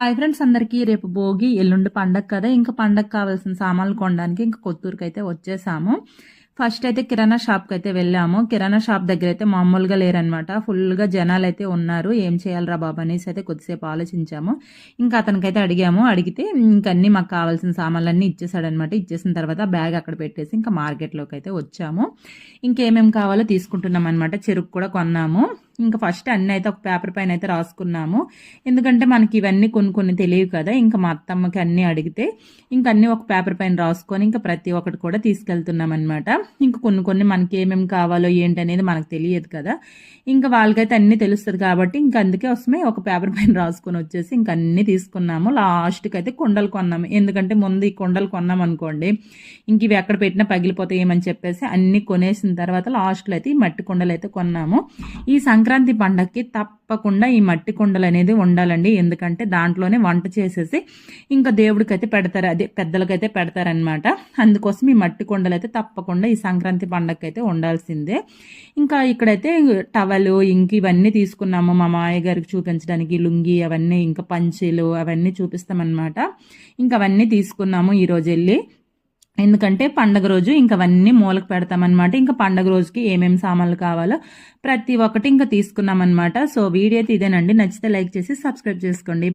Hi friends అందరికీ రేపు భోగి ఎల్లుండి పండగ కదా. ఇంకా పండగ కావాల్సిన సామాన్లు కొనడానికి ఇంకా కొత్తూరుకి అయితే వచ్చేసాము. ఫస్ట్ అయితే కిరాణా షాప్కి అయితే వెళ్ళాము. కిరాణా షాప్ దగ్గర అయితే మామూలుగా లేరనమాట ఫుల్గా జనాలు అయితే ఉన్నారు. ఏం చేయాలరా బాబు అనేసి అయితే కొద్దిసేపు ఆలోచించాము. ఇంకా అతనికైతే అడిగాము. అడిగితే ఇంకన్నీ మాకు కావాల్సిన సామాన్లన్నీ ఇచ్చేసాడనమాట ఇచ్చేసిన తర్వాత బ్యాగ్ అక్కడ పెట్టేసి ఇంకా మార్కెట్లోకి అయితే వచ్చాము. ఇంకేమేమి కావాలో తీసుకుంటున్నాం అనమాట చెరుకు కూడా కొన్నాము. ఇంకా ఫస్ట్ అన్నీ అయితే ఒక పేపర్ పైన అయితే రాసుకున్నాము. ఎందుకంటే మనకి ఇవన్నీ కొన్ని కొన్ని తెలియవు కదా. ఇంకా మా అత్తమ్మకి అన్నీ అడిగితే ఇంకా అన్నీ ఒక పేపర్ పైన రాసుకొని ఇంకా ప్రతి ఒక్కటి కూడా తీసుకెళ్తున్నాం అనమాట ఇంకా కొన్ని కొన్ని మనకి ఏమేమి కావాలో ఏంటి అనేది మనకు తెలియదు కదా. ఇంకా వాళ్ళకైతే అన్నీ తెలుస్తుంది కాబట్టి ఇంకా అందుకే వస్తే ఒక పేపర్ పైన రాసుకొని వచ్చేసి ఇంకా అన్నీ తీసుకున్నాము. లాస్ట్కి అయితే కొండలు కొన్నాము. ఎందుకంటే ముందు ఈ కొండలు కొన్నాం అనుకోండి ఇంక ఇవి ఎక్కడ పెట్టినా పగిలిపోతాయేమని చెప్పేసి అన్నీ కొనేసిన తర్వాత లాస్ట్లో అయితే ఈ మట్టి కొండలు అయితే కొన్నాము. ఈ సంక్రాంతి పండగకి తప్ప తప్పకుండా ఈ మట్టి కుండలు అనేది ఉండాలండి. ఎందుకంటే దాంట్లోనే వంట చేసేసి ఇంకా దేవుడికి అయితే పెడతారు. అదే పెద్దలకైతే పెడతారనమాట అందుకోసం ఈ మట్టి కుండలు అయితే తప్పకుండా ఈ సంక్రాంతి పండగకి అయితే ఉండాల్సిందే. ఇంకా ఇక్కడైతే టవలు ఇంక ఇవన్నీ తీసుకున్నాము. మా మాయ గారికి చూపించడానికి లుంగి అవన్నీ ఇంకా పంచీలు అవన్నీ చూపిస్తామన్నమాట. ఇంకా అవన్నీ తీసుకున్నాము ఈరోజు వెళ్ళి. ఎందుకంటే పండగ రోజు ఇంకా అవన్నీ మూలకు పెడతామన్నమాట. ఇంకా పండగ రోజుకి ఏమేమి సామాన్లు కావాలో ప్రతి ఒక్కటి ఇంకా తీసుకున్నామన్నమాట. సో వీడియో అయితే ఇదేనండి. నచ్చితే లైక్ చేసి సబ్స్క్రైబ్ చేసుకోండి.